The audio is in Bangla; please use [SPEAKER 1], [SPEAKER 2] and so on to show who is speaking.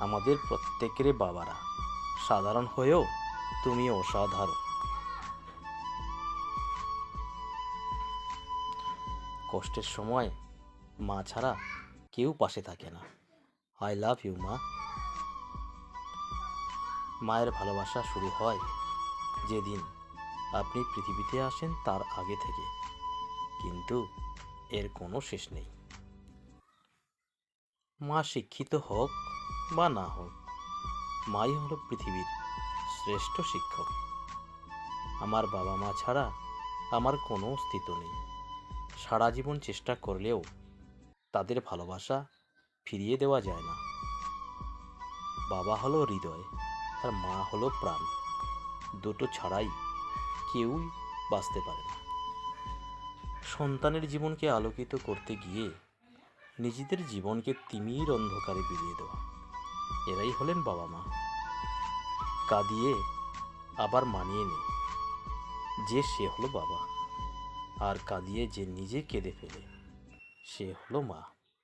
[SPEAKER 1] আমাদের প্রত্যেকেরই বাবারা। সাধারণ হয়েও তুমি অসাধারণ। কষ্টের সময় মা ছাড়া কেউ পাশে থাকে না। আই লাভ ইউ মা। মায়ের ভালোবাসা শুরু হয় যেদিন আপনি পৃথিবীতে আসেন তার আগে থেকে। কিন্তু এর কোনো শেষ নেই। মা শিক্ষিত হোক বা না হোক মাই হলো পৃথিবীর শ্রেষ্ঠ শিক্ষক। আমার বাবা মা ছাড়া আমার কোনো অস্তিত্ব নেই। সারা জীবন চেষ্টা করলেও তাদের ভালোবাসা ফিরিয়ে দেওয়া যায় না। বাবা হলো হৃদয়, আর মা হলো প্রাণ। দুটো ছাড়াই কেউই বাঁচতে পারে না। সন্তানের জীবনকে আলোকিত করতে গিয়ে নিজেদের জীবনকে তিমির অন্ধকারে বিলিয়ে দেওয়া। এরাই হলেন বাবা মা। কাঁদিয়ে আবার মানিয়ে নে যে সে হলো বাবা। আর কাঁদিয়ে যে নিজে কেঁদে ফেলে, সে হলো মা।